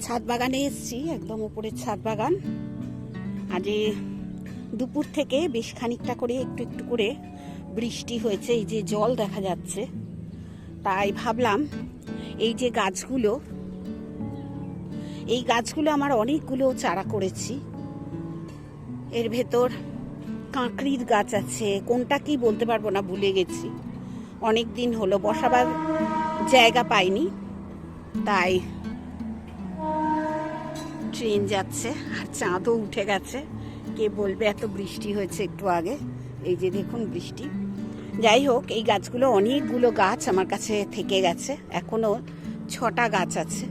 ছাদ বাগানে এসছি, একদম উপরের ছাদ বাগান। আজ দুপুর থেকে বেশ খানিকটা করে একটু একটু করে বৃষ্টি হয়েছে, এই যে জল দেখা যাচ্ছে। তাই ভাবলাম, এই যে গাছগুলো, এই গাছগুলো আমার অনেকগুলো চারা করেছি। এর ভেতর কাঁকড়ির গাছ আছে, কোনটা কি বলতে পারব না, ভুলে গেছি। অনেক দিন হলো, বসাবার জায়গা পাইনি। তাই ট্রেন যাচ্ছে, আর চাঁদও উঠে গেছে। কে বলবে, এত বৃষ্টি হয়েছে একটু আগে। এই যে দেখুন বৃষ্টি। যাই হোক, এই গাছগুলো অনেকগুলো গাছ আমার কাছে থেকে গেছে। এখনও ছটা গাছ আছে।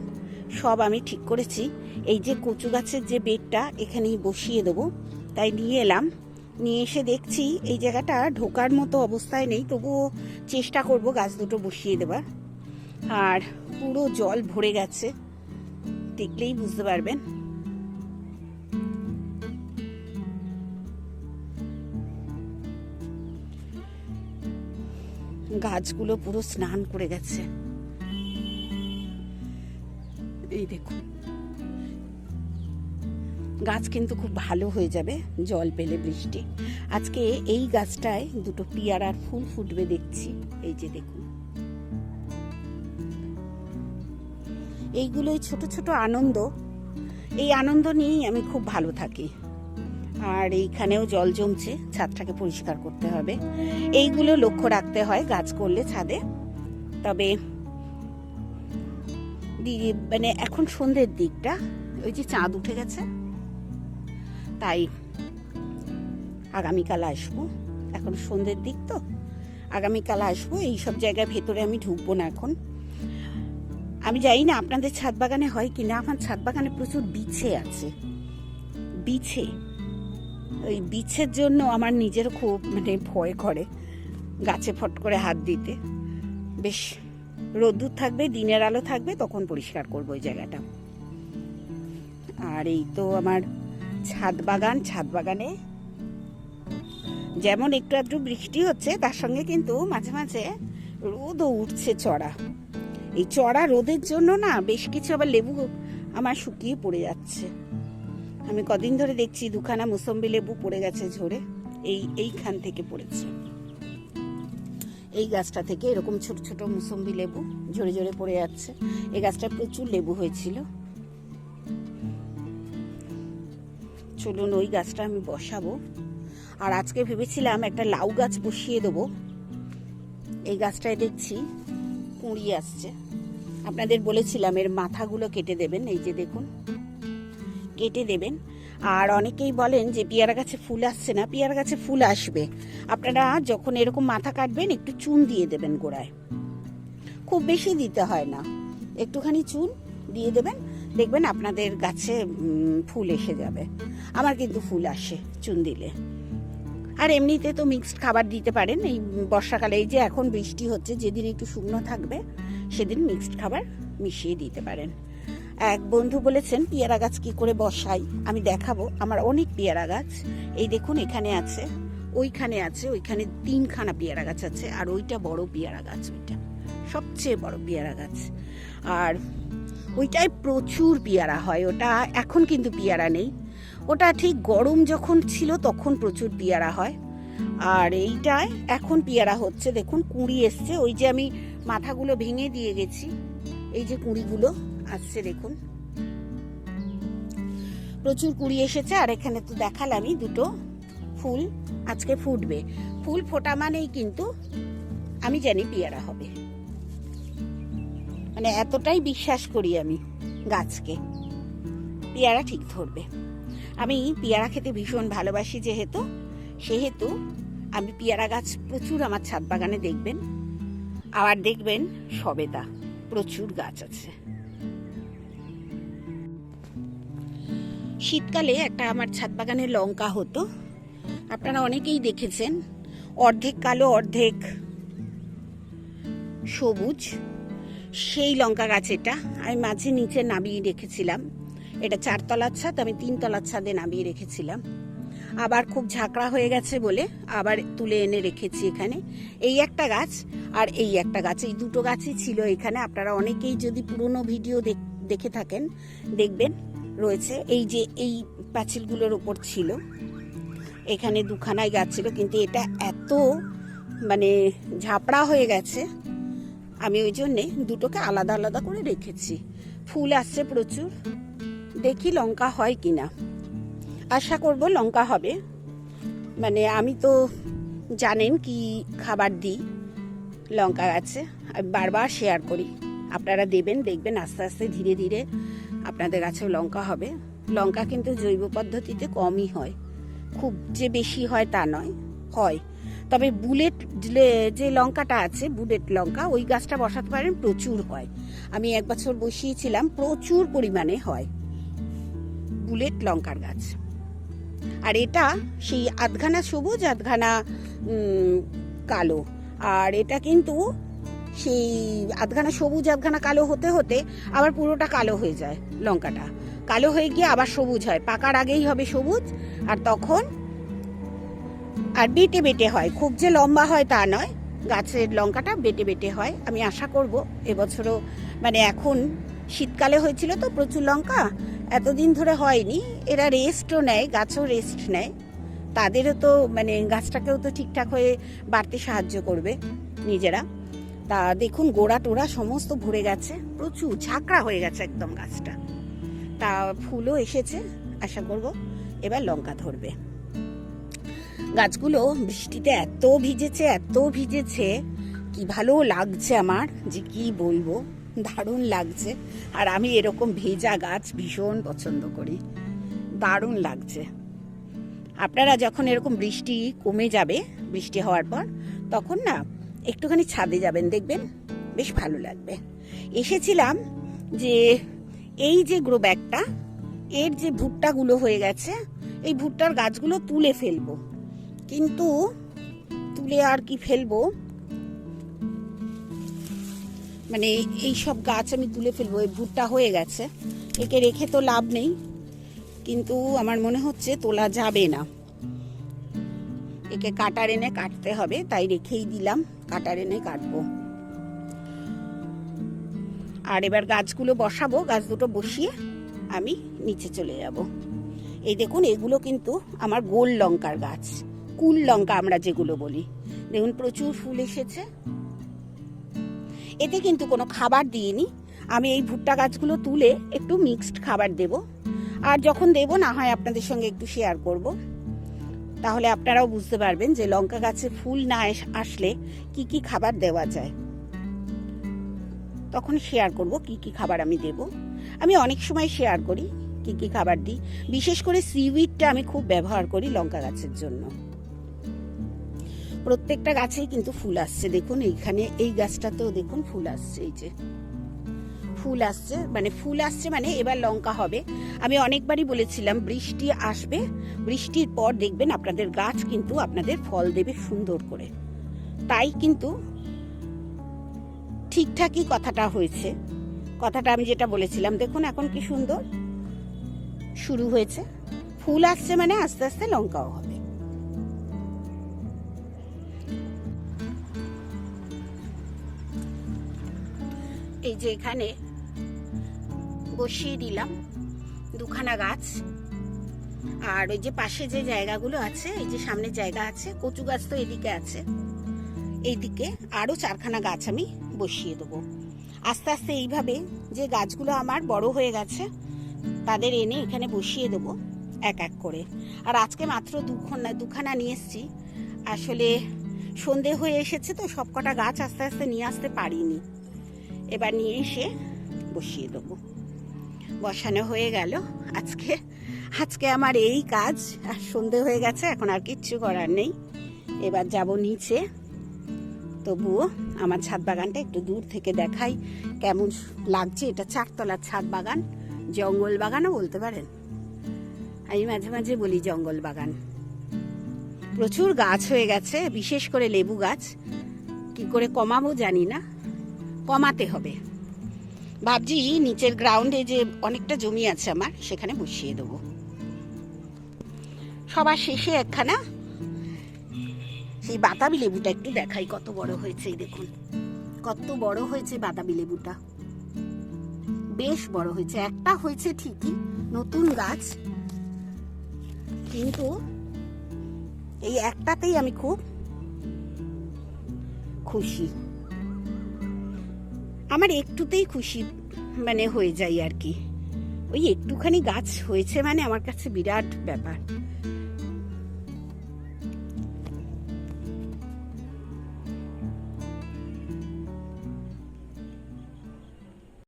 সব আমি ঠিক করেছি। এই যে কচু গাছের যে বেডটা, এখানেই বসিয়ে দেবো। তাই নিয়ে এলাম। নিয়ে এসে দেখছি, এই জায়গাটা ঢোকার মতো অবস্থায় নেই। তবুও চেষ্টা করব গাছ দুটো বসিয়ে দেবার। আর পুরো জল ভরে গেছে। দেখলেই বুঝতে পারবেন। গাছগুলো পুরো স্নান করে গেছে। এই দেখুন। গাছ কিন্তু খুব ভালো হয়ে যাবে, জল পেলে বৃষ্টি। আজকে এই গাছটায় দুটো পিয়ারার ফুল ফুটবে দেখছি। এই যে দেখুন। এইগুলোই ছোট ছোট আনন্দ। এই আনন্দ নিয়েই আমি খুব ভালো থাকি। আর এইখানেও জল জমছে, ছাদটাকে পরিষ্কার করতে হবে। এইগুলো লক্ষ্য রাখতে হয় গাছ করলে ছাদে। তবে মানে এখন সন্ধ্যের দিকটা, ওই যে চাঁদ উঠে গেছে। তাই আগামীকাল আসব। এখন সন্ধ্যের দিক তো। আগামীকাল আসব এই সব জায়গায় ভেতরে আমি ঢুকবো না এখন। আমি জানি না আপনাদের ছাদ বাগানে হয় কি না আমার ছাদ বাগানে প্রচুর বিছে আছে। বিছে। ওই বিছের জন্য আমার নিজের খুব মানে ভয় করে গাছে ফট করে হাত দিতে। বেশ, রোদ্দুর থাকবে, দিনের আলো থাকবে, তখন পরিষ্কার করব ওই জায়গাটা। আর এই তো আমার ছাদ বাগান, ছাদ বাগানে যেমন একটু একটু বৃষ্টি হচ্ছে, তার সঙ্গে কিন্তু মাঝে মাঝে রোদও উঠছে চড়া। এই চড়া রোদের জন্য না বেশ কিছু আবার লেবু আমার শুকিয়ে পড়ে যাচ্ছে। আমি কদিন ধরে দেখছি দুখানা মুসম্বি লেবু পড়ে গেছে ঝরে। এই, এইখান থেকে পড়েছে। এই গাছটা থেকে এরকম ছোট ছোট মুসম্বি লেবু ঝরে ঝরে পড়ে যাচ্ছে। এই গাছটা প্রচুর লেবু হয়েছিল। চলুন ওই গাছটা আমি বসাবো। আর আজকে ভেবেছিলাম একটা লাউ গাছ বসিয়ে দেবো। এই গাছটায় দেখছি কুঁড়ি আসছে। আপনাদের বলেছিলাম এর মাথাগুলো কেটে দেবেন, এই যে দেখুন। কেটে দেবেন। আর অনেকেই বলেন যে পেয়ারা গাছে ফুল আসছে না, পেয়ারা গাছে ফুল আসবে। আপনারা যখন এরকম মাথা কাটবেন, একটু চুন দিয়ে দেবেন গোড়ায়। খুব বেশি দিতে হয় না। একটুখানি চুন দিয়ে দেবেন, দেখবেন আপনাদের গাছে ফুল এসে যাবে। আমার কিন্তু ফুল আসে চুন দিলে। আর এমনিতে তো মিক্সড খাবার দিতে পারেন। এই বর্ষাকালে এই যে এখন বৃষ্টি হচ্ছে, যেদিন একটু শুকনো থাকবে, সেদিন মিক্সড খাবার মিশিয়ে দিতে পারেন। এক বন্ধু বলেছেন, পেয়ারা গাছ কি করে বসাই? আমি দেখাবো আমার অনেক পেয়ারা গাছ। এই দেখুন, এখানে আছে, ওইখানে আছে, ওইখানে তিনখানা পেয়ারা গাছ আছে, আর ওইটা বড় পেয়ারা গাছ ওইটা, সবচেয়ে বড় পেয়ারা গাছ। আর ওইটায় প্রচুর পেয়ারা হয়, ওটা এখন কিন্তু পেয়ারা নেই। ওটা ঠিক গরম যখন ছিল তখন প্রচুর পেয়ারা হয়। আর এইটায় এখন পেয়ারা হচ্ছে, দেখুন, কুঁড়ি এসছে, ওই যে আমি মাথাগুলো ভেঙে দিয়ে গেছি, এই যে কুঁড়িগুলো। আসছে দেখুন। প্রচুর কুড়ি এসেছে, আর এখানে তো দেখালামই দুটো ফুল আজকে ফুটবে। ফুল ফোটা মানেই কিন্তু আমি জানি পেয়ারা হবে। মানে এতটাই বিশ্বাস করি আমি গাছকে। পেয়ারা ঠিক ধরবে। আমি পেয়ারা খেতে ভীষণ ভালোবাসি যেহেতু, সেহেতু আমি পেয়ারা গাছ প্রচুর আমার ছাদ বাগানে দেখবেন। আবার দেখবেন সবেদা, প্রচুর গাছ আছে। শীতকালে একটা আমার ছাদ বাগানে লঙ্কা হতো। আপনারা অনেকেই দেখেছেন, অর্ধেক কালো, অর্ধেক সবুজ। সেই লঙ্কা গাছ এটা। আমি মাঝে নিচে নামিয়ে রেখেছিলাম। এটা চারতলার ছাদ, আমি তিনতলার ছাদে নামিয়ে রেখেছিলাম। আবার খুব ঝাঁকড়া হয়ে গেছে বলে আবার তুলে এনে রেখেছি এখানে। এই একটা গাছ আর এই একটা গাছ, এই দুটো গাছই ছিল এখানে। আপনারা অনেকেই যদি পুরনো ভিডিও দেখে থাকেন, দেখবেন। রয়েছে। এই যে, এই পাঁচিলগুলোর ওপর ছিল। এখানে দুখানায় গাছ ছিল কিন্তু এটা এত মানে ঝাপড়া হয়ে গেছে। আমি ওই জন্যে দুটোকে আলাদা আলাদা করে রেখেছি। ফুল আসছে প্রচুর। দেখি লঙ্কা হয় কি না আশা করব লঙ্কা হবে। মানে আমি তো জানেন কি খাবার দিই। লঙ্কা গাছে আমি বারবার শেয়ার করি। আপনারা দেবেন, দেখবেন, আস্তে আস্তে ধীরে ধীরে আপনাদের গাছেও লঙ্কা হবে। লঙ্কা কিন্তু জৈব পদ্ধতিতে কমই হয়। খুব যে বেশি হয় তা নয়, হয়। তবে বুলেট যে- লঙ্কাটা আছে, বুলেট লঙ্কা, ওই গাছটা বসাতে পারেন, প্রচুর হয়। আমি এক বছর বসিয়েছিলাম, প্রচুর পরিমাণে হয়। বুলেট লঙ্কার গাছ। আর এটা সেই আধখানা সবুজ আধখানা কালো। আর এটা কিন্তু সেই আধখানা সবুজ, আধখানা কালো হতে হতে আবার পুরোটা কালো হয়ে যায় লঙ্কাটা। কালো হয়ে গিয়ে আবার সবুজ হয়। পাকার আগেই হবে সবুজ আর তখন আর বেটে বেটে হয়। খুব যে লম্বা হয় তা নয়। গাছের লঙ্কাটা বেটে বেটে হয়। আমি আশা করব এবছরও মানে এখন শীতকালে হয়েছিল তো প্রচুর লঙ্কা। এতদিন ধরে হয়নি। এরা রেস্টও নেয়, গাছও রেস্ট নেয়। তাদেরও তো মানে গাছটাকেও তো ঠিকঠাক হয়ে বাড়তে সাহায্য করবে নিজেরা। তা দেখুন, গোড়া টোড়া সমস্ত ভরে গেছে। প্রচুর ঝাঁকড়া হয়ে গেছে একদম গাছটা। তা ফুলও এসেছে, আশা করব এবার লঙ্কা ধরবে। গাছগুলো বৃষ্টিতে এত ভিজেছে এত ভিজেছে, কি ভালো লাগছে আমার, যে কি বলব? দারুণ লাগছে। আর আমি এরকম ভেজা গাছ ভীষণ পছন্দ করি। দারুণ লাগছে। আপনারা যখন এরকম বৃষ্টি কমে যাবে, বৃষ্টি হওয়ার পর, তখন না একটুখানি ছাদে যাবেন, দেখবেন বেশ ভালো লাগবে। এসেছিলাম যে এই যে গ্রো ব্যাগটা এর যে ভুট্টাগুলো হয়ে গেছে, এই ভুট্টার গাছগুলো তুলে ফেলব। কিন্তু তুলে আর কি ফেলব? মানে এই সব গাছ আমি তুলে ফেলব, এই ভুট্টা হয়ে গেছে। একে রেখে তো লাভ নেই, কিন্তু আমার মনে হচ্ছে তোলা যাবে না। একে কাটার এনে কাটতে হবে, তাই রেখেই দিলাম। কাটার এনে কাটবো। আর এবার গাছগুলো বসাবো, গাছ দুটো বসিয়ে আমি নিচে চলে যাব। এই দেখুন, এগুলো কিন্তু আমার গোল লঙ্কার গাছ, কুল লঙ্কা আমরা যেগুলো বলি। দেখুন, প্রচুর ফুল এসেছে। এতে কিন্তু কোনো খাবার দিইনি। আমি এই ভুট্টা গাছগুলো তুলে একটু মিক্সড খাবার দেব। আর যখন দেব, না হয় আপনাদের সঙ্গে একটু শেয়ার করব। তাহলে আপনারাও বুঝতে পারবেন যে লঙ্কা গাছে ফুল না আসলে কি কি খাবার দেওয়া যায়। তখন শেয়ার করব কি কি খাবার আমি দেব। আমি অনেক সময় শেয়ার করি কি কি খাবার দিই। বিশেষ করে সিউইডটা আমি খুব ব্যবহার করি লঙ্কা গাছের জন্য। প্রত্যেকটা গাছেই কিন্তু ফুল আসছে। দেখুন, এইখানে এই গাছটাতেও দেখুন ফুল আসছে, এই যে। ফুল আসছে মানে ফুল আসছে মানে এবার লঙ্কা হবে। আমি অনেকবারই বলেছিলাম, বৃষ্টি আসবে, বৃষ্টির পর দেখবেন আপনাদের গাছ কিন্তু আপনাদের ফল দেবে সুন্দর করে। তাই কিন্তু ঠিকঠাকই কথাটা হয়েছে। কথাটা আমি যেটা বলেছিলাম, দেখুন এখন কি সুন্দর শুরু হয়েছে। ফুল আসছে মানে আস্তে আস্তে লঙ্কাও হবে। এই যে এখানে বসিয়ে দিলাম। দুখানা গাছ। আর ওই যে পাশে যে জায়গাগুলো আছে, এই যে সামনে জায়গা আছে, কচু গাছ তো এদিকে আছে। এইদিকে আরও চারখানা গাছ আমি বসিয়ে দেবো। আস্তে আস্তে এইভাবে যে গাছগুলো আমার বড় হয়ে গেছে, তাদের এনে এখানে বসিয়ে দেবো এক এক করে। আর আজকে মাত্র দুখানা দুখানা নিয়ে এসছি। আসলে সন্ধে হয়ে এসেছে তো, সবকটা গাছ আস্তে আস্তে নিয়ে আসতে পারিনি। এবার নিয়ে এসে বসিয়ে দেবো। বসানো হয়ে গেল। আজকে আজকে আমার এই কাজ, আর সন্ধে হয়ে গেছে, এখন আর কিচ্ছু করার নেই। এবার যাব নিচে। তবুও আমার ছাদ বাগানটা একটু দূর থেকে দেখাই, কেমন লাগছে এটা চারতলার ছাদ বাগান, জঙ্গল বাগানও বলতে পারেন। আমি মাঝে মাঝে বলি জঙ্গল বাগান। প্রচুর গাছ হয়ে গেছে, বিশেষ করে লেবু গাছ। কি করে কমাবো জানি না। কমাতে হবে। ভাবছি নিচের গ্রাউন্ডে যে অনেকটা জমি আছে আমার, সেখানে বসিয়ে দেবো। সবার শেষে একখানা সেই বাতাবি লেবুটা একটু দেখাই, কত বড় হয়েছে দেখুন। কত বড় হয়েছে বাতাবি লেবুটা। বেশ বড় হয়েছে। একটা হয়েছে ঠিকই, নতুন গাছ। কিন্তু এই একটাতেই আমি খুব খুশি। আমার একটুতেই খুশি মানে হয়ে যাই আর কি। ওই একটুখানি গাছ হয়েছে মানে আমার কাছে বিরাট ব্যাপার।